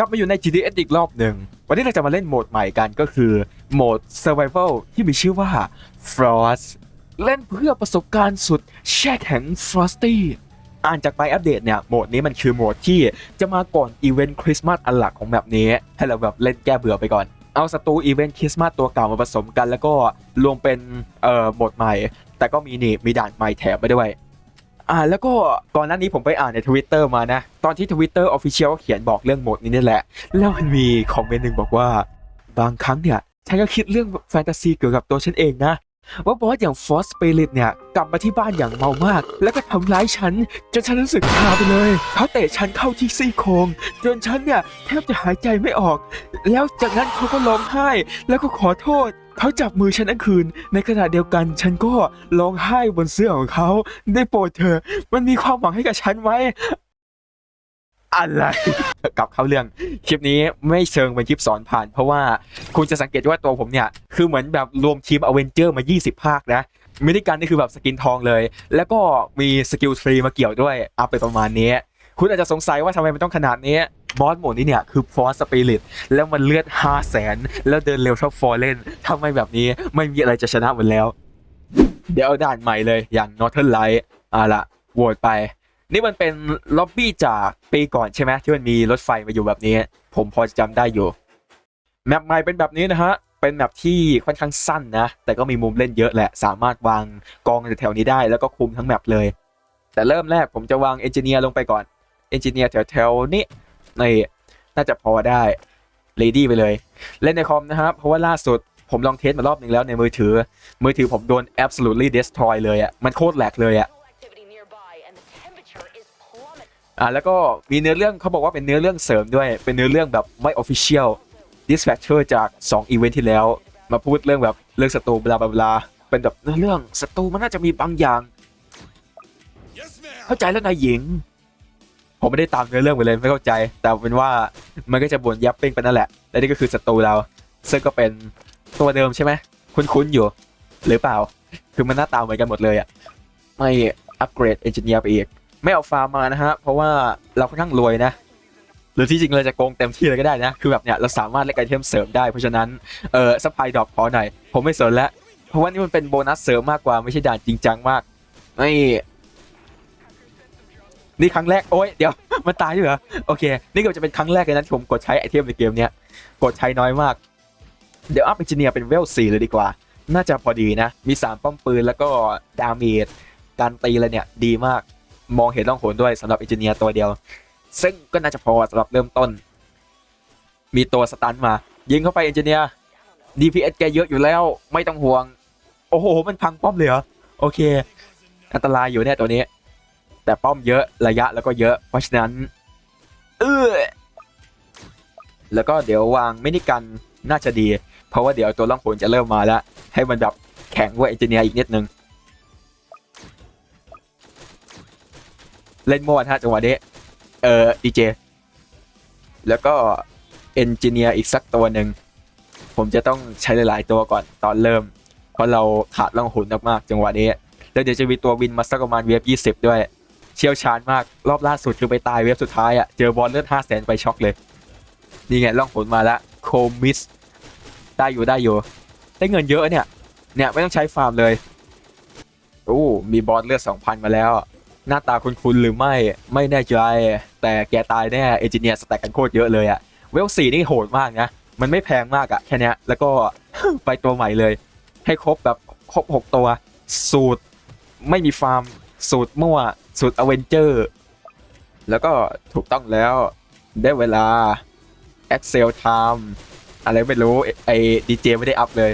กลับมาอยู่ใน GTS อีกรอบหนึ่ง วันนี้เราจะมาเล่นโหมดใหม่กันก็คือโหมด Survival ที่มีชื่อว่า Frost เล่นเพื่อประสบการณ์สุดแช่แข็ง Frosty อ่านจากไปอัปเดตเนี่ยโหมดนี้มันคือโหมดที่จะมาก่อนอีเวนต์คริสต์มาสอันหลักของแบบนี้ ให้เราแบบเล่นแก้เบื่อไปก่อน เอาศัตรูอีเวนต์คริสต์มาสตัวเก่ามาผสมกัน แล้วก็รวมเป็นเอ่อโหมดใหม่ แต่ก็มีนี่มีด่านใหม่แถมไปด้วย อ่าแล้วก็ก่อนหน้านี้ผมไปอ่านในทวิตเตอร์มานะ ตอนที่ทวิตเตอร์ออฟฟิเชียลเขียนบอกเรื่องโหมดนี้นี่แหละ แล้วมันมีคอมเมนต์หนึ่งบอกว่า บางครั้งเนี่ยฉันก็คิดเรื่องแฟนตาซีเกี่ยวกับตัวฉันเองนะ ว่าบอสอย่างฟอสเปริตเนี่ยกลับมาที่บ้านอย่างเมามาก แล้วก็ทำร้ายฉัน จนฉันรู้สึกชาไปเลยเขาเตะฉันเข้าที่ซี่โครงจนฉันเนี่ยแทบจะหายใจไม่ออก แล้วจากนั้นเขาก็ร้องไห้ แล้วก็ขอโทษเขาจับมือฉันทั้งคืน ในขณะเดียวกันฉันก็ร้องไห้บนเสื้อของเขาได้โปรดเธอะมันมีความหวังให้กับฉันไหม อะไร กลับเข้าเรื่องคลิปนี้ไม่เชิงเป็นคลิปสอนผ่าน เพราะว่าคุณจะสังเกตว่าตัวผมเนี่ย คือเหมือนแบบรวมทีมอเวนเจอร์มา 20 ภาคนะมินิกันนี่คือแบบสกินทองเลย แล้วก็มีสกิลทรีมาเกี่ยวด้วยเอาไปประมาณนี้คุณอาจจะสงสัยว่าทำไมมันต้องขนาดนี้บอสโหมดนี้เนี่ยคือฟอสสปิริตแล้วมันเลือด 5 0 0แสนแล้วเดินเร็วชอบฟอร์เล่นทำไมแบบนี้ไม่มีอะไรจะชนะมันแล้ว เดี๋ยวเอาด่านใหม่เลยอย่าง Northern Light อะละโหวตไป นี่มันเป็นล็อบบี้จากปีก่อนใช่ไหมที่มันมีรถไฟมาอยู่แบบนี้ ผมพอจะจำได้อยู่แมปใหม่เป็นแบบนี้นะฮะเป็นแมปที่ค่อนข้างสั้นนะ แต่ก็มีมุมเล่นเยอะแหละ สามารถวางกองแถวๆนี้ได้แล้วก็คุมทั้งแมปเลย แต่เริ่มแรกผมจะวางเอนจิเนียร์ลงไปก่อนเอนจิเนียร์แถวๆนี้ในน่าจะพอได้เลดี้ไปเลย เล่นในคอมนะครับเพราะว่าล่าสุดผมลองเทสมารอบหนึ่งแล้วในมือถือ มือถือผมโดน absolutely destroy เลยอะมันโคตรแหลกเลยอะ อ่าแล้วก็มีเนื้อเรื่องเขาบอกว่าเป็นเนื้อเรื่องเสริมด้วย เป็นเนื้อเรื่องแบบไม่ official dispatcher จาก2 event ที่แล้ว มาพูดเรื่องแบบเรื่องศัตรูบลาบลาบลาเป็นแบบเนื้อเรื่องศัตรูมันน่าจะมีบางอย่าง Yes, เข้าใจแล้วนายหญิง ผมไม่ได้ตามเนื้อเรื่องไปเลยไม่เข้าใจ แต่เป็นว่ามันก็จะบ่นยับเป้งไปนั่นแหละ และนี่ก็คือศัตรูเรา ซึ่งก็เป็นตัวเดิมใช่ไหมคุ้นๆอยู่ หรือเปล่า คือมันหน้าตาเหมือนกันหมดเลยอะไม่อัปเกรดเอนจิเนียร์ไปอีก ไม่เอาฟาร์มมานะฮะ เพราะว่าเราค่อนข้างรวยนะ หรือที่จริงเราจะโกงเต็มที่เลยก็ได้นะ คือแบบเนี้ยเราสามารถเล่นไอเทมเสริมได้ เพราะฉะนั้น เออสปายดรอปขอหน่อย ผมไม่สนแล้ว เพราะว่านี่มันเป็นโบนัสเสริมมากกว่าไม่ใช่ด่านจริงจังมากไม่นี่ครั้งแรก โอ้ยเดี๋ยว มันตายด้วยเหรอ โอเค นี่ก็จะเป็นครั้งแรกเลยนะที่ผมกดใช้ไอเทมในเกมเนี้ย กดใช้น้อยมาก เดี๋ยวอัพเอนจิเนียร์เป็นเวล4เลยดีกว่า น่าจะพอดีนะ มี3ป้อมปืนแล้วก็ดาเมจ การตีอะไรเนี่ยดีมาก มองเห็นร่องหนด้วยสำหรับเอนจิเนียร์ตัวเดียว ซึ่งก็น่าจะพอสำหรับเริ่มต้น มีตัวสตันมา ยิงเข้าไปเอนจิเนียร์ DPS แกเยอะอยู่แล้วไม่ต้องห่วง โอ้โห มันพังป้อมเลยเหรอ โอเค อันตรายอยู่เนี่ยตัวนี้ แต่ป้อมเยอะระยะแล้วก็เยอะ เพราะฉะนั้น เออแล้วก็เดี๋ยววางไม่นิกันน่าจะดี เพราะว่าเดี๋ยวตัวล่องผลจะเริ่มมาแล้ว ให้มันแบบแข็งกว่าเอนจิเนียร์อีกนิดนึง เล่นมั่วนะฮะจังหวะนี้เออดีเจแล้วก็เอนจิเนียร์อีกสักตัวหนึ่ง ผมจะต้องใช้หลาย ๆ ตัวก่อนตอนเริ่ม เพราะเราขาดล่องหุนมากๆจังหวะนี้ แล้วเดี๋ยวจะมีตัววินมาสักประมาณเวฟยี่สิบด้วย เชี่ยวชาญมากรอบล่าสุดคือไปตายเวฟสุดท้ายอะ่ะ เจอบอลเลือดห้าแสนไปช็อกเลย นี่ไงล่องผลมาแล้วโคมิส ได้อยู่ได้อยู่ ได้เงินเยอะเนี่ย เนี่ยไม่ต้องใช้ฟาร์มเลยโอ้มีบอลเลือดสองพันมาแล้ว หน้าตาคุ้นๆหรือไม่ไม่แน่ใจ แต่แกตายแน่เอนจิเนียร์สแต็กกันโคตรเยอะเลยอะเวลสี่นี่โหดมากนะ มันไม่แพงมากอะแค่นี้แล้วก็ไปตัวใหม่เลย ให้ครบแบบครบหกตัว สูตรไม่มีฟาร์ม สูตรมั่ว สูตรอเวนเจอร์ แล้วก็ถูกต้องแล้วได้เวลา Excel Time อะไรไม่รู้ ไอดีเจไม่ได้อัพเลย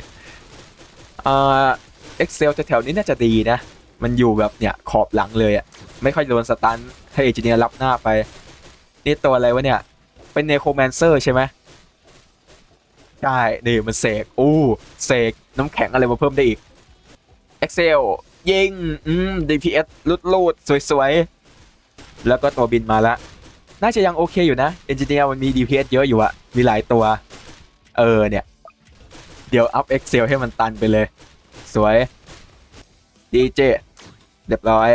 อ่า Excel แถวๆนี้น่าจะดีนะ มันอยู่แบบเนี่ยขอบหลังเลยอะ ไม่ค่อยโดนสตันให้เอจิเนียร์รับหน้าไป นี่ตัวอะไรวะเนี่ย เป็นเนโคแมนเซอร์ใช่ไหมใช่นี่มันเสกอู้เสกน้ำแข็งอะไรมาเพิ่มได้อีก Excel ยิงอืม DPS ลุดลูดสวยๆ แล้วก็ตัวบินมาละ น่าจะยังโอเคอยู่นะเอนจิเนียร์มันมี DPS เยอะอยู่อะมีหลายตัว เออเนี่ย เดี๋ยวอัพ Excel ให้มันตันไปเลย สวย DJ เรียบร้อย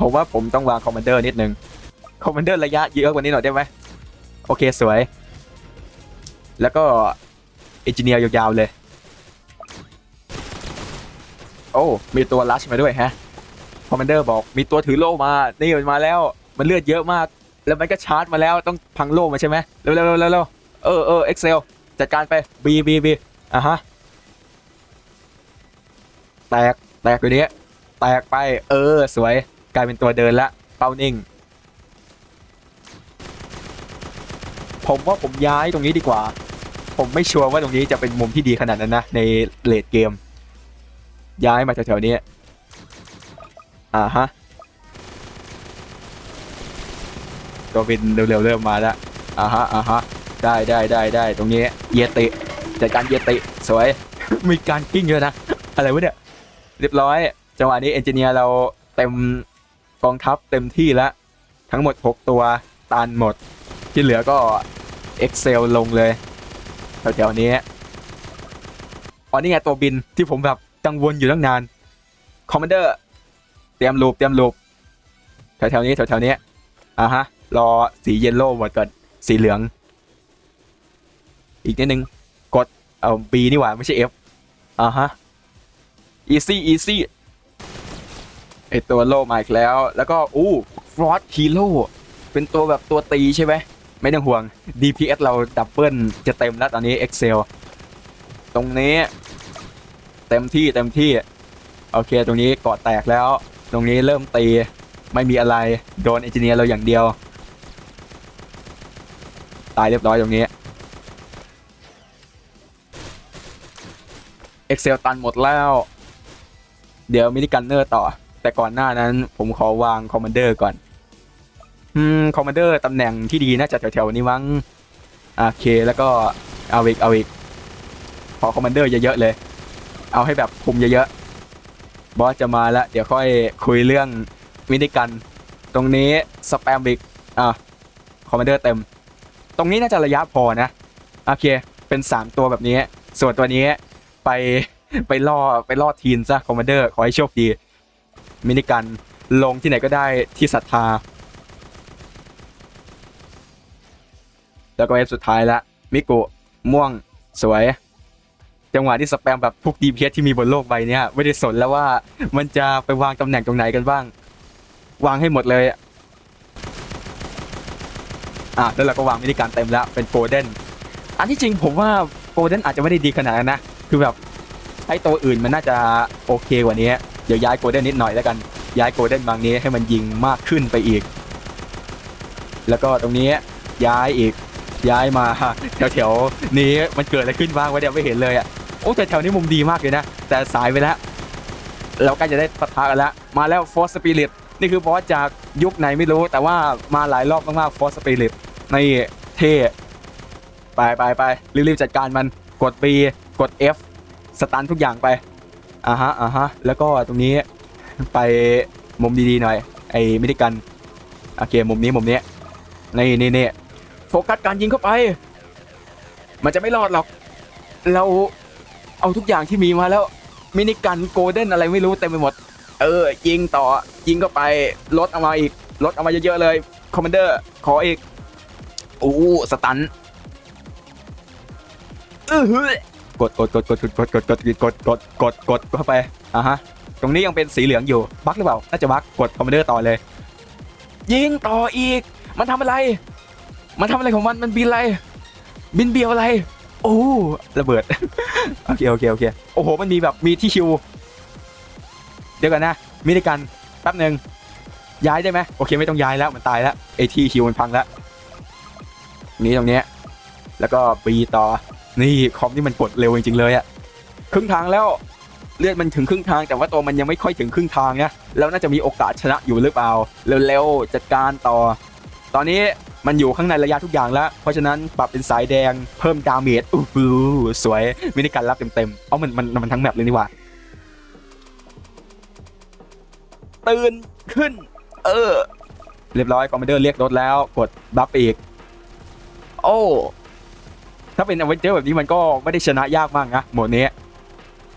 ผมว่าผมต้องวางคอมมานเดอร์นิดนึง คอมมานเดอร์ระยะเยอะกว่านี้หน่อยได้ไหมโอเคสวย แล้วก็เอนจิเนียร์ยาวๆเลย โอ้ มีตัวลัชมาด้วยฮะ คอมมานเดอร์บอกมีตัวถือโล่มา นี่มันมาแล้ว มันเลือดเยอะมาก แล้วมันก็ชาร์จมาแล้วต้องพังโล่มาใช่ไหมเร็วๆเร็วๆเร็วๆเออเออเอ็กเซลจัดการไปบีบีบีอะฮะ แตก แตกตัวนี้ แตกไป เออ สวย กลายเป็นตัวเดินละเป้านิ่ง ผมว่าผมย้ายตรงนี้ดีกว่า ผมไม่ชัวร์ว่าตรงนี้จะเป็นมุมที่ดีขนาดนั้นนะ ในเลดเกม ย้ายมาแถวๆนี้ อ่าฮะตัวบินเร็วๆเริ่มมาแล้วอ่าฮะอ่าฮะได้ได้ได้ได้ตรงนี้เยติจัดการเยติสวย มีการกิ้งเยอะนะ อะไรวะเนี่ย เรียบร้อย จังหวะนี้เอนจิเนียร์เราเต็ม กองทัพเต็มที่แล้ว ทั้งหมด 6 ตัวตันหมด ที่เหลือก็ Excel ลงเลยแถวๆนี้อ๋อนี่ไงตัวบินที่ผมแบบกังวลอยู่ตั้งนานคอมมานเดอร์เตรียมลูปเตรียมลูปแถวๆนี้แถวๆนี้อะฮะ รอสีเยลโล่หมดก่อนสีเหลือง อีกนิดนึง กดเอา B นี่หว่า ไม่ใช่ F อะฮะ easy easy ไอตัวโล่มาอีกแล้ว แล้วก็อู้ฟรอสฮีโร่เป็นตัวแบบตัวตีใช่ไหมไม่ต้องห่วง DPS เราดับเบิลจะเต็มแล้วตอนนี้ Excel ตรงนี้ เต็มที่เต็มที่ โอเค ตรงนี้กาะแตกแล้ว ตรงนี้เริ่มตีไม่มีอะไรโดนเอนจิเนียร์เราอย่างเดียว ตายเรียบร้อยตรงนี้ Excel ตันหมดแล้ว เดี๋ยวมินิกันเนอร์ต่อ แต่ก่อนหน้านั้น ผมขอวางคอมมานเดอร์ก่อน อืม คอมมานเดอร์ตำแหน่งที่ดีน่าจะแถวๆนี้มั้งโอเคแล้วก็เอาอีกเอาอีกขอคอมมานเดอร์เยอะๆเลย เอาให้แบบคุมเยอะๆบอสจะมาแล้วเดี๋ยวค่อยคุยเรื่องมินิกัน ตรงนี้สแปมอีกอะคอมมานเดอร์เต็ม ตรงนี้น่าจะระยะพอนะโอเค เป็น 3 ตัวแบบนี้ ส่วนตัวนี้ไปไปล่อไปล่อทีนซะคอมมานเดอร์ขอให้โชคดี มินิกันลงที่ไหนก็ได้ที่ศรัทธา แล้วก็เอฟสุดท้ายละมิกุม่วงสวย จังหวะที่สแปมแบบทุกดีเพที่มีบนโลกใบนี้ไม่ได้สนแล้วว่ามันจะไปวางตำแหน่งตรงไหนกันบ้าง วางให้หมดเลยอะแล้วเราก็วางมินิการเต็มแล้วเป็นโกลเด้นอันที่จริงผมว่าโกลเด้นอาจจะไม่ได้ดีขนาดนั้นนะ คือแบบใช้ตัวอื่นมันน่าจะโอเคกว่านี้ เดี๋ยวย้ายโกลเด้นนิดหน่อยแล้วกัน ย้ายโกลเด้นบางนี้ให้มันยิงมากขึ้นไปอีก แล้วก็ตรงนี้ย้ายอีกย้ายมาแถวๆนี้มันเกิดอะไรขึ้นบ้างวะเดี๋ยวไม่เห็นเลยอะโอ้แต่แถวนี้มุมดีมากเลยนะ แต่สายไปแล้วเรากล้จะได้ปะทะกันแล้ว มาแล้ว Force Spirit นี่คือบอสจากยุคไหนไม่รู้ แต่ว่ามาหลายรอบมากๆ Force Spirit ในเท่ไปไปไปรีบๆจัดการมันกด B กด F สตันทุกอย่างไป อ่าฮะอ่าฮะแล้วก็ตรงนี้ไปมุมดีๆหน่อย ไอ้มิดิกันโอเคมุมนี้มุมนี้นี่นี่นี่โฟกัสการยิงเข้าไป มันจะไม่รอดหรอก เราเอาทุกอย่างที่มีมาแล้ว มินิกันโกลเด้นอะไรไม่รู้เต็มไปหมด เออ ยิงต่อยิงเข้าไปลดเอามาอีกลดเอามาเยอะๆเลยคอมมานเดอร์ขออีกอู้สตันอื้ออ กดกดกดกดกดกดกดกดกดกดกดกดเข้าไปอะฮะตรงนี้ยังเป็นสีเหลืองอยู่บักหรือเปล่าน่าจะบักกดคอมมานเดอร์ต่อเลย ยิงต่ออีก มันทำอะไร มันทำอะไรของมันมันบินอะไร บินเบียวอะไร โอ้ระเบิดโอเคโอเคโอเคโอ้โหมันมีแบบมีที่คิวเดี๋ยวก่อนนะมินิกันแป๊บหนึ่งย้ายได้ไหมโอเคไม่ต้องย้ายแล้วมันตายแล้วไอที่คิวมันพังแล้วนี่ตรงนี้แล้วก็ปีต่อ นี่คอมนี่มันกดเร็วจริงๆเลยอะครึ่งทางแล้วเลือดมันถึงครึ่งทางแต่ว่าตัวมันยังไม่ค่อยถึงครึ่งทางนะแล้วน่าจะมีโอกาสชนะอยู่หรือเปล่าเร็วๆจัดการต่อ ตอนนี้มันอยู่ข้างในระยะทุกอย่างแล้ว เพราะฉะนั้นปรับเป็นสายแดงเพิ่มดาเมจอู้หูสวยมินิการรับเต็มๆเอามันมันมันทั้งแมปเลยนี่หว่าตื่นขึ้น เออ เรียบร้อยคอมมานเดอร์เรียกรถแล้วกดบัฟอีก โอ้ ถ้าเป็นอเวนเจอร์แบบนี้มันก็ไม่ได้ชนะยากมากนะโหมดนี้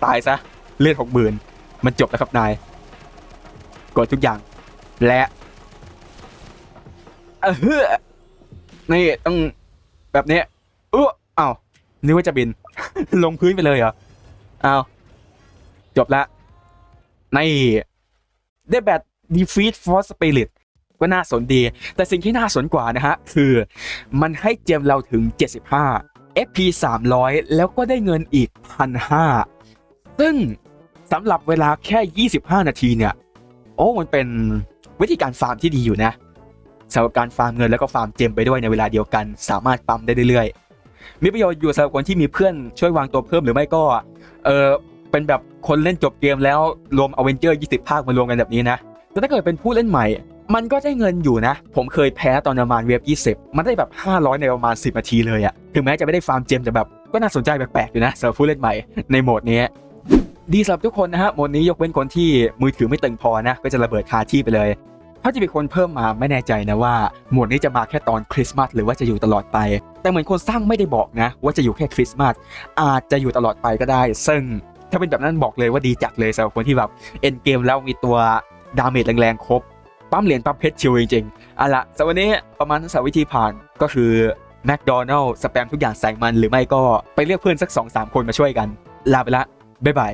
ตายซะ เลือดหกหมื่นมันจบแล้วครับนาย กดทุกอย่าง และเออนี่ต้องแบบนี้เอออ้าวนึกว่าจะบิน ลงพื้นไปเลยเหรออ้าวจบละนี่ได้แบบ defeat force spirit ก็น่าสนดี แต่สิ่งที่น่าสนกว่านะฮะ คือมันให้เจมเราถึง 75 FP 300 แล้วก็ได้เงินอีก 1,500 ซึ่งสำหรับเวลาแค่ 25 นาทีเนี่ย โอ้ มันเป็นวิธีการฟาร์มที่ดีอยู่นะสำหรับการฟาร์มเงินแล้วก็ฟาร์มเจมไปด้วยในเวลาเดียวกัน สามารถปั๊มได้เรื่อยๆ มีประโยชน์อยู่สำหรับคนที่มีเพื่อนช่วยวางตัวเพิ่มหรือไม่ก็ เออเป็นแบบคนเล่นจบเกมแล้วรวมอเวนเจอร์ 20 ภาคมารวมกันแบบนี้นะ แต่ถ้าเกิดเป็นผู้เล่นใหม่ มันก็ได้เงินอยู่นะ ผมเคยแพ้ตอนประมาณเวฟ20 มันได้แบบ 500 ในประมาณ 10 นาทีเลยอะถึงแม้จะไม่ได้ฟาร์มเจมแต่แบบก็น่าสนใจแปลกๆอยู่นะสำหรับผู้เล่นใหม่ในโหมดนี้ดีสำหรับทุกคนนะฮะโหมดนี้ยกเว้นคนที่มือถือไม่ตึงพอนะ ก็จะระเบิดคาที่ไปเลย ถ้าจะมีคนเพิ่มมาไม่แน่ใจนะว่าโหมดนี้จะมาแค่ตอนคริสต์มาสหรือว่าจะอยู่ตลอดไป แต่เหมือนคนสร้างไม่ได้บอกนะ ว่าจะอยู่แค่คริสต์มาสอาจจะอยู่ตลอดไปก็ได้ ซึ่งถ้าเป็นแบบนั้นบอกเลยว่าดีจัดเลยสำหรับคนที่แบบเอ็นเกมแล้วมีตัวดาเมจแรงๆครบ ปั๊มเหรียญปั๊มเพชรชิวจริงๆเอาละสำหรับวันนี้ประมาณทั้งสามวิธีผ่านก็คือแมคโดนัลล์สแปมทุกอย่างใส่มันหรือไม่ก็ไปเรียกเพื่อนสัก 2-3 คนมาช่วยกัน ลาไปละ บ๊ายบาย